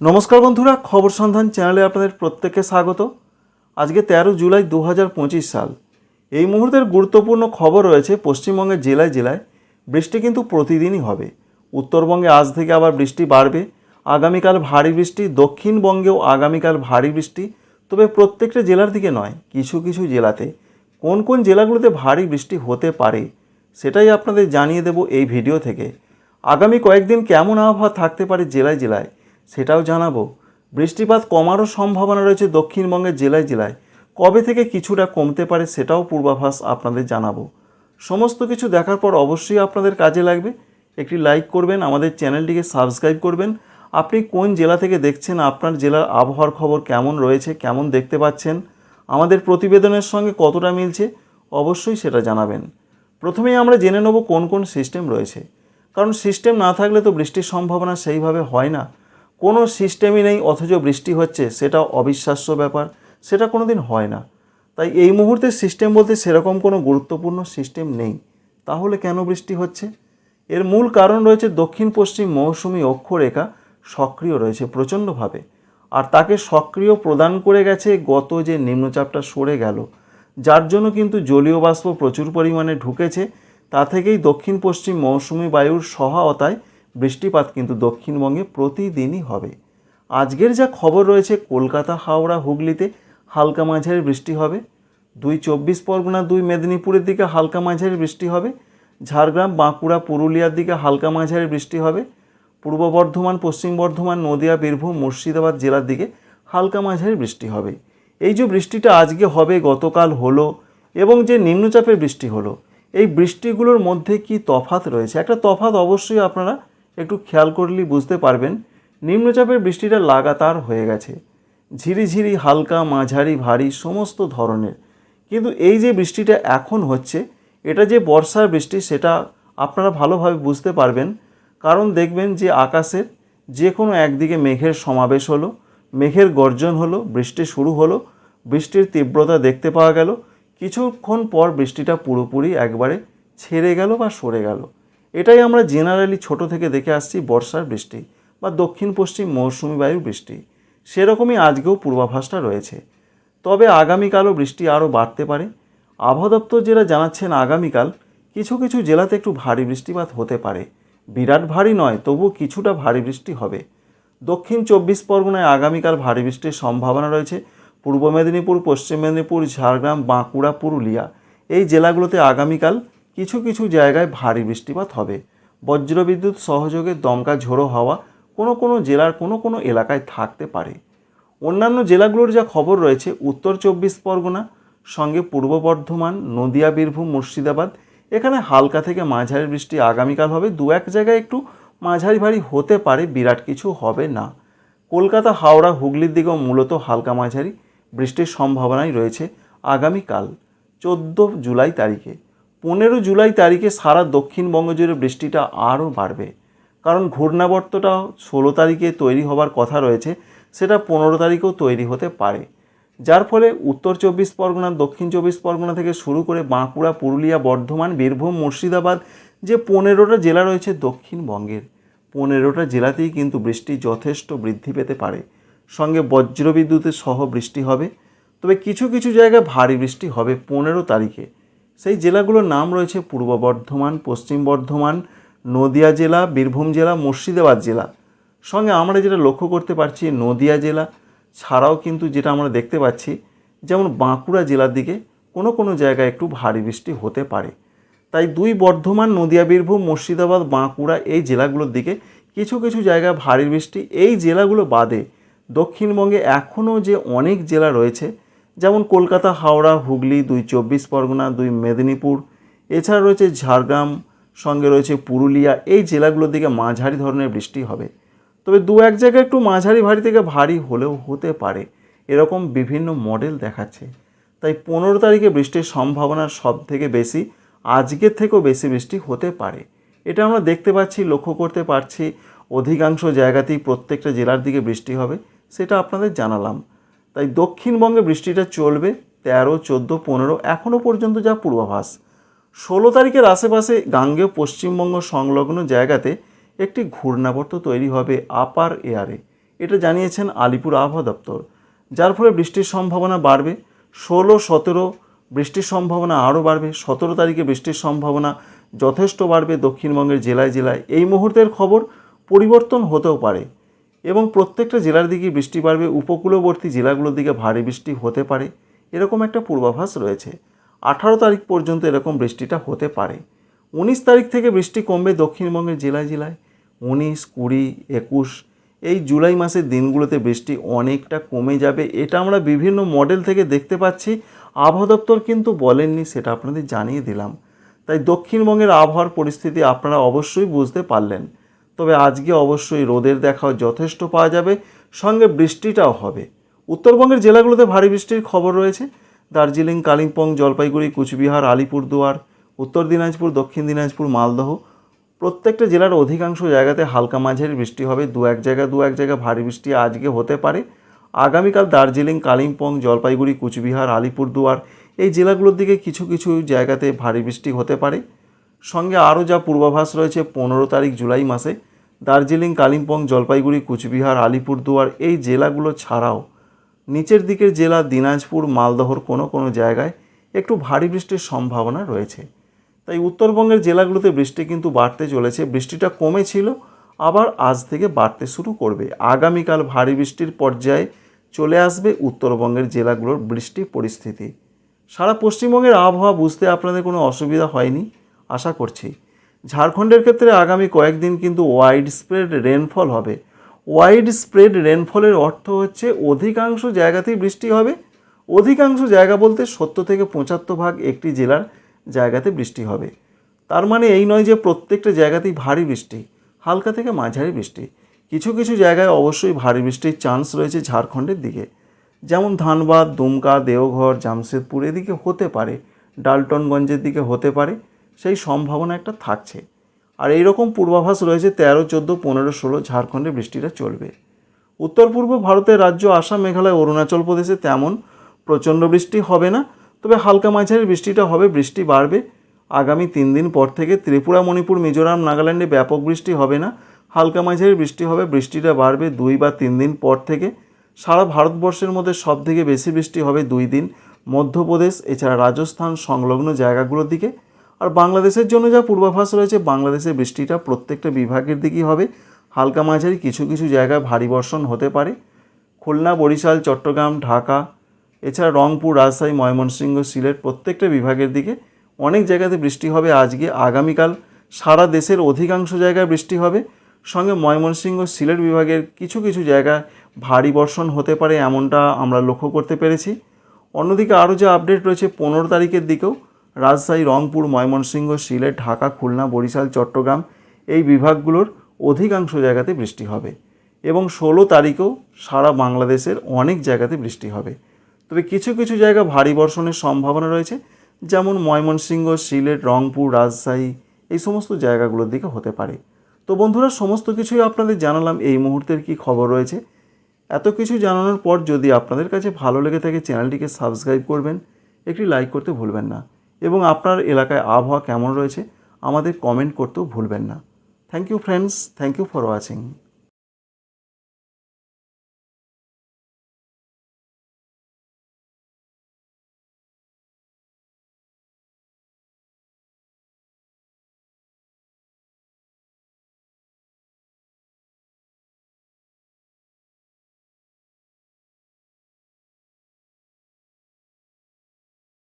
নমস্কার বন্ধুরা, খবর সন্ধান চ্যানেলে আপনাদের প্রত্যেককে স্বাগত। আজকে তেরো জুলাই দু হাজার পঁচিশ সাল। এই মুহূর্তের গুরুত্বপূর্ণ খবর রয়েছে পশ্চিমবঙ্গের জেলায় জেলায়। বৃষ্টি কিন্তু প্রতিদিনই হবে। উত্তরবঙ্গে আজ থেকে আবার বৃষ্টি বাড়বে। আগামীকাল ভারী বৃষ্টি, দক্ষিণবঙ্গেও আগামীকাল ভারী বৃষ্টি। তবে প্রত্যেকটা জেলার দিকে নয়, কিছু কিছু জেলাতে। কোন কোন জেলাগুলোতে ভারী বৃষ্টি হতে পারে, সেটাই আপনাদের জানিয়ে দেব এই ভিডিও থেকে। আগামী কয়েকদিন কেমন আবহাওয়া থাকতে পারে জেলায় জেলায়? সেটাও জানাব। বৃষ্টিপাত কমারও সম্ভাবনা রয়েছে দক্ষিণবঙ্গের জেলায় জেলায়। কবে থেকে কিছুটা কমতে পারে সেটাও পূর্বাভাস আপনাদের জানাব। সমস্ত কিছু দেখার পর অবশ্যই আপনাদের কাজে লাগবে। একটি লাইক করবেন, আমাদের চ্যানেলটিকে সাবস্ক্রাইব করবেন। আপনি কোন জেলা থেকে দেখছেন, আপনার জেলার আবহাওয়ার খবর কেমন রয়েছে, কেমন দেখতে পাচ্ছেন, আমাদের প্রতিবেদনের সঙ্গে কতটা মিলছে, অবশ্যই সেটা জানাবেন। প্রথমেই আমরা জেনে নেব কোন কোন সিস্টেম রয়েছে। কারণ সিস্টেম না থাকলে তো বৃষ্টির সম্ভাবনা সেইভাবে হয় না। কোনো সিস্টেমই নেই, অথচ বৃষ্টি হচ্ছে সেটা অবিশ্বাস্য ব্যাপার। সেটা কোনো দিন হয় না। তাই এই মুহূর্তে সিস্টেম বলতে সেরকম কোনো গুরুত্বপূর্ণ সিস্টেম নেই। তাহলে কেন বৃষ্টি হচ্ছে? এর মূল কারণ রয়েছে দক্ষিণ পশ্চিম মৌসুমি অক্ষরেখা সক্রিয় রয়েছে প্রচণ্ডভাবে। আর তাকে সক্রিয় প্রদান করে গেছে গত যে নিম্নচাপটা সরে গেল, যার জন্য কিন্তু জলীয় বাষ্প প্রচুর পরিমাণে ঢুকেছে। তা থেকেই দক্ষিণ পশ্চিম মৌসুমি বায়ুর সহায়তায় বৃষ্টিপাত কিন্তু দক্ষিণবঙ্গে প্রতিদিনই হবে। আজকের যা খবর রয়েছে, কলকাতা, হাওড়া, হুগলিতে হালকা মাঝারি বৃষ্টি হবে। দুই চব্বিশ পরগনা, দুই মেদিনীপুরের দিকে হালকা মাঝারি বৃষ্টি হবে। ঝাড়গ্রাম, বাঁকুড়া, পুরুলিয়ার দিকে হালকা মাঝারি বৃষ্টি হবে। পূর্ব বর্ধমান, পশ্চিম বর্ধমান, নদিয়া, বীরভূম, মুর্শিদাবাদ জেলার দিকে হালকা মাঝারি বৃষ্টি হবে। এই যে বৃষ্টিটা আজকে হবে, গতকাল হলো এবং যে নিম্নচাপের বৃষ্টি হলো, এই বৃষ্টিগুলোর মধ্যে কি তফাত রয়েছে? একটা তফাত অবশ্যই আপনারা একটু খেয়াল করলেই বুঝতে পারবেন, নিম্নচাপের বৃষ্টিটা লাগাতার হয়ে গেছে। ঝিরিঝিরি, হালকা, মাঝারি, ভারী, সমস্ত ধরনের। কিন্তু এই যে বৃষ্টিটা এখন হচ্ছে, এটা যে বর্ষার বৃষ্টি, সেটা আপনারা ভালোভাবে বুঝতে পারবেন। কারণ দেখবেন যে আকাশের যে কোনো একদিকে মেঘের সমাবেশ হলো, মেঘের গর্জন হলো, বৃষ্টি শুরু হলো, বৃষ্টির তীব্রতা দেখতে পাওয়া গেল, কিছুক্ষণ পর বৃষ্টিটা পুরোপুরি একবারে ছেড়ে গেল বা সরে গেল। এটাই আমরা জেনারেলি ছোট থেকে দেখে আসছি বর্ষার বৃষ্টি বা দক্ষিণ পশ্চিম মৌসুমি বায়ুর বৃষ্টি। সেরকমই আজকেও পূর্বাভাসটা রয়েছে। তবে আগামীকালও বৃষ্টি আরও বাড়তে পারে। আবহাওয়া দপ্তর জেলা জানাচ্ছেন আগামীকাল, কিছু কিছু জেলাতে একটু ভারী বৃষ্টিপাত হতে পারে। বিরাট ভারী নয় তবু কিছুটা ভারী বৃষ্টি হবে। দক্ষিণ চব্বিশ পরগনায় আগামীকাল ভারী বৃষ্টির সম্ভাবনা রয়েছে। পূর্ব মেদিনীপুর, পশ্চিম মেদিনীপুর, ঝাড়গ্রাম, বাঁকুড়া, পুরুলিয়া এই জেলাগুলোতে আগামীকাল কিছু কিছু জায়গায় ভারী বৃষ্টিপাত হবে। বজ্রবিদ্যুৎ সহযোগে দমকা ঝোড়ো হাওয়া কোনো কোনো জেলার কোনো কোনো এলাকায় থাকতে পারে। অন্যান্য জেলাগুলোর যা খবর রয়েছে, উত্তর চব্বিশ পরগনা, সঙ্গে পূর্ব বর্ধমান, নদিয়া, বীরভূম, মুর্শিদাবাদ, এখানে হালকা থেকে মাঝারি বৃষ্টি আগামীকাল হবে। দু এক জায়গায় একটু মাঝারি ভারী হতে পারে, বিরাট কিছু হবে না। কলকাতা, হাওড়া, হুগলির দিকেও মূলত হালকা মাঝারি বৃষ্টির সম্ভাবনাই রয়েছে আগামীকাল, চোদ্দ জুলাই তারিখে। পনেরো জুলাই তারিখে সারা দক্ষিণবঙ্গ জুড়ে বৃষ্টিটা আরও বাড়বে। কারণ ঘূর্ণাবর্তটা ষোলো তারিখে তৈরি হবার কথা রয়েছে, সেটা পনেরো তারিখেও তৈরি হতে পারে। যার ফলে উত্তর চব্বিশ পরগনা, দক্ষিণ চব্বিশ পরগনা থেকে শুরু করে বাঁকুড়া, পুরুলিয়া, বর্ধমান, বীরভূম, মুর্শিদাবাদ যে পনেরোটা জেলা রয়েছে দক্ষিণবঙ্গের, পনেরোটা জেলাতেই কিন্তু বৃষ্টি যথেষ্ট বৃদ্ধি পেতে পারে। সঙ্গে বজ্রবিদ্যুতের সহ বৃষ্টি হবে, তবে কিছু কিছু জায়গায় ভারী বৃষ্টি হবে পনেরো তারিখে। সেই জেলাগুলোর নাম রয়েছে পূর্ব বর্ধমান, পশ্চিম বর্ধমান, নদিয়া জেলা, বীরভূম জেলা, মুর্শিদাবাদ জেলা। সঙ্গে আমরা যেটা লক্ষ্য করতে পারছি, নদিয়া জেলা, ছাড়াও কিন্তু যেটা আমরা দেখতে পাচ্ছি, যেমন বাঁকুড়া জেলার দিকে কোনো কোনো জায়গায় একটু ভারী বৃষ্টি হতে পারে। তাই দুই বর্ধমান, নদিয়া, বীরভূম, মুর্শিদাবাদ, বাঁকুড়া এই জেলাগুলোর দিকে কিছু কিছু জায়গায় ভারী বৃষ্টি। এই জেলাগুলো বাদে দক্ষিণবঙ্গে এখনও যে অনেক জেলা রয়েছে যেমন কলকাতা, হাওড়া, হুগলি, দুই চব্বিশ পরগনা, দুই মেদিনীপুর। এছাড়া রয়েছে ঝাড়গ্রাম, সঙ্গে রয়েছে পুরুলিয়া। এই জেলাগুলোর দিকে মাঝারি ধরনের বৃষ্টি হবে। তবে দু এক জায়গায় একটু মাঝারি ভারী থেকে ভারী হলেও হতে পারে। এরকম বিভিন্ন মডেল দেখাচ্ছে। তাই পনেরো তারিখে বৃষ্টির সম্ভাবনা সব থেকে বেশি, আজকের থেকেও বেশি বৃষ্টি হতে পারে। এটা আমরা দেখতে পাচ্ছি, লক্ষ্য করতে পারছি। অধিকাংশ জায়গাতেই প্রত্যেকটা জেলার দিকে বৃষ্টি হবে, সেটা আপনাদের জানালাম। তাই দক্ষিণবঙ্গে বৃষ্টিটা চলবে তেরো, চোদ্দ, পনেরো এখনও পর্যন্ত যা পূর্বাভাস। ষোলো তারিখের আশেপাশে গাঙ্গেয় পশ্চিমবঙ্গ সংলগ্ন জায়গাতে একটি ঘূর্ণাবর্ত তৈরি হবে আপার এয়ারে। এটা জানিয়েছেন আলিপুর আবহাওয়া দপ্তর। যার ফলে বৃষ্টির সম্ভাবনা বাড়বে। ষোলো, সতেরো, বৃষ্টির সম্ভাবনা আরও বাড়বে। সতেরো তারিখে বৃষ্টির সম্ভাবনা যথেষ্ট বাড়বে দক্ষিণবঙ্গের জেলায় জেলায়। এই মুহূর্তের খবর পরিবর্তন হতেও পারে। এবং প্রত্যেকটা জেলার দিকে বৃষ্টি বাড়বে, উপকূলবর্তী জেলাগুলোর দিকে ভারী বৃষ্টি হতে পারে। এরকম একটা পূর্বাভাস রয়েছে। আঠারো তারিখ পর্যন্ত এরকম বৃষ্টিটা হতে পারে। উনিশ তারিখ থেকে বৃষ্টি কমবে দক্ষিণবঙ্গের জেলায় জেলায়। উনিশ, কুড়ি, একুশ, এই জুলাই মাসের দিনগুলোতে বৃষ্টি অনেকটা কমে যাবে। এটা আমরা বিভিন্ন মডেল থেকে দেখতে পাচ্ছি। আবহাওয়া দপ্তর কিন্তু বলেননি, সেটা আপনাদের জানিয়ে দিলাম। তাই দক্ষিণবঙ্গের আবহাওয়ার পরিস্থিতি আপনারা অবশ্যই বুঝতে পারলেন। তবে আজকে অবশ্যই রোদের দেখাও যথেষ্ট পাওয়া যাবে, সঙ্গে বৃষ্টিটাও হবে। উত্তরবঙ্গের জেলাগুলোতে ভারী বৃষ্টির খবর রয়েছে। দার্জিলিং, কালিম্পং, জলপাইগুড়ি, কুচবিহার, আলিপুরদুয়ার, উত্তর দিনাজপুর, দক্ষিণ দিনাজপুর, মালদহ প্রত্যেকটা জেলার অধিকাংশ জায়গাতে হালকা মাঝারি বৃষ্টি হবে। দু এক জায়গা, দু এক জায়গা ভারী বৃষ্টি আজকে হতে পারে। আগামীকাল দার্জিলিং, কালিম্পং, জলপাইগুড়ি, কুচবিহার, আলিপুরদুয়ার এই জেলাগুলোর দিকে কিছু কিছু জায়গাতে ভারী বৃষ্টি হতে পারে। সঙ্গে আরও যা পূর্বাভাস রয়েছে পনেরো তারিখ জুলাই মাসে, দার্জিলিং, কালিম্পং, জলপাইগুড়ি, কুচবিহার, আলিপুরদুয়ার, এই জেলাগুলো ছাড়াও নিচের দিকের জেলা দিনাজপুর, মালদহর কোনো কোনো জায়গায় একটু ভারী বৃষ্টির সম্ভাবনা রয়েছে। তাই উত্তরবঙ্গের জেলাগুলোতে বৃষ্টি কিন্তু বাড়তে চলেছে। বৃষ্টিটা কমেছিল, আবার আজ থেকে বাড়তে শুরু করবে। আগামীকাল ভারী বৃষ্টির পর্যায়ে চলে আসবে উত্তরবঙ্গের জেলাগুলোর বৃষ্টি পরিস্থিতি। সারা পশ্চিমবঙ্গের আবহাওয়া বুঝতে আপনাদের কোনো অসুবিধা হয়নি? আশা করছি। ঝাড়খণ্ডের ক্ষেত্রে আগামী কয়েকদিন কিন্তু ওয়াইড স্প্রেড রেনফল হবে। ওয়াইড স্প্রেড রেনফলের অর্থ হচ্ছে অধিকাংশ জায়গাতেই বৃষ্টি হবে। অধিকাংশ জায়গা বলতে সত্তর থেকে পঁচাত্তর ভাগ একটি জেলার জায়গাতে বৃষ্টি হবে। তার মানে এই নয় যে প্রত্যেকটা জায়গাতেই ভারী বৃষ্টি, হালকা থেকে মাঝারি বৃষ্টি। কিছু কিছু জায়গায় অবশ্যই ভারী বৃষ্টির চান্স রয়েছে ঝাড়খণ্ডের দিকে। যেমন ধানবাদ, দুমকা, দেওঘর, জামশেদপুর এদিকে হতে পারে, ডালটনগঞ্জের দিকে হতে পারে। সেই সম্ভাবনা একটা থাকছে। আর এই রকম পূর্বাভাস রয়েছে তেরো, চোদ্দ, পনেরো, ষোলো ঝাড়খণ্ডে বৃষ্টিটা চলবে। উত্তর পূর্ব ভারতের রাজ্য আসাম, মেঘালয়, অরুণাচল প্রদেশে তেমন প্রচণ্ড বৃষ্টি হবে না, তবে হালকা মাঝারি বৃষ্টিটা হবে, বৃষ্টি বাড়বে। আগামী তিন দিন পর থেকে ত্রিপুরা, মণিপুর, মিজোরাম, নাগাল্যান্ডে ব্যাপক বৃষ্টি হবে না, হালকা মাঝারি বৃষ্টি হবে, বৃষ্টিটা বাড়বে দুই বা তিন দিন পর থেকে। সারা ভারতবর্ষের মধ্যে সব থেকে বেশি বৃষ্টি হবে দুই দিন, মধ্যপ্রদেশ, এছাড়া রাজস্থান, সংলগ্ন জায়গাগুলোর দিকে। আর বাংলাদেশের জন্য যা পূর্বাভাস রয়েছে, বাংলাদেশের বৃষ্টিটা প্রত্যেকটা বিভাগের দিকেই হবে। হালকা মাঝারি কিছু কিছু জায়গায় ভারী বর্ষণ হতে পারে। খুলনা, বরিশাল, চট্টগ্রাম, ঢাকা, এছাড়া রংপুর, রাজশাহী, ময়মনসিংহ, সিলেট প্রত্যেকটা বিভাগের দিকে অনেক জায়গাতে বৃষ্টি হবে। আজকে, আগামীকাল সারা দেশের অধিকাংশ জায়গায় বৃষ্টি হবে। সঙ্গে ময়মনসিংহ, সিলেট বিভাগের কিছু কিছু জায়গায় ভারী বর্ষণ হতে পারে, এমনটা আমরা লক্ষ্য করতে পেরেছি। অন্যদিকে আরও যে আপডেট রয়েছে, পনেরো তারিখের দিকেও রাজশাহী, রংপুর, ময়মনসিংহ সিলেট ঢাকা, খুলনা, বরিশাল, চট্টগ্রাম এই বিভাগগুলোর অধিকাংশ জায়গাতে বৃষ্টি হবে এবং ষোলো তারিখেও সারা বাংলাদেশের অনেক জায়গাতে বৃষ্টি হবে। তবে কিছু কিছু জায়গা ভারী বর্ষণের সম্ভাবনা রয়েছে, যেমন ময়মনসিংহ সিলেট রংপুর, রাজশাহী এই সমস্ত জায়গাগুলোর দিকে হতে পারে। তো বন্ধুরা, সমস্ত কিছুই আপনাদের জানালাম, এই মুহূর্তের কি খবর রয়েছে? এত কিছু জানানোর পর যদি আপনাদের কাছে ভালো লেগে থাকে, চ্যানেলটিকে সাবস্ক্রাইব করবেন, একটি লাইক করতে ভুলবেন না। এবং আপনার এলাকায় আবহাওয়া কেমন রয়েছে, আমাদের কমেন্ট করতেও ভুলবেন না। Thank you friends thank you for watching